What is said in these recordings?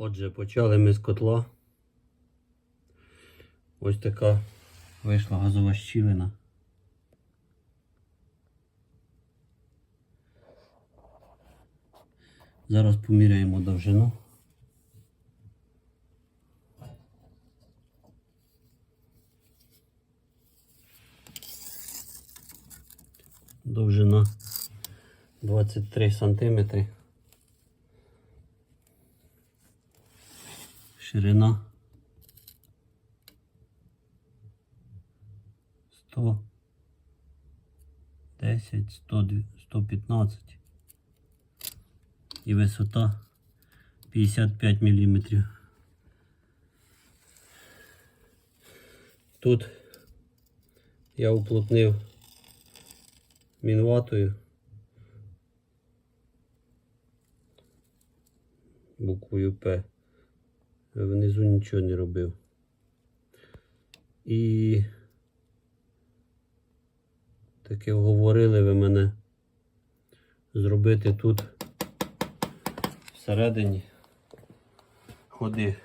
Отже, почали ми з котла. Ось така вийшла газова щілина. Зараз поміряємо довжину. Довжина 23 сантиметри. Ширина 100, 10, 100, 115 і висота 55 мм. Тут я уплотнив мінватою буквою П. Внизу нічого не робив. І таки вговорили ви мене зробити тут всередині ходи.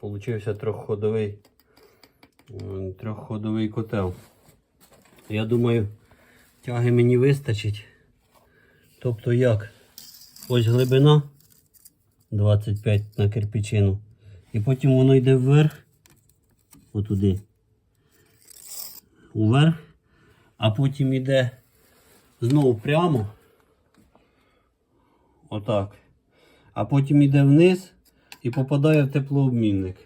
Получився трьохходовий, трьохходовий котел. Я думаю, тяги мені вистачить. Тобто як? Ось глибина 25 на кирпичину. І потім воно йде вверх, отуди. Вверх, а потім йде знову прямо. Отак. А потім йде вниз і попадає в теплообмінник.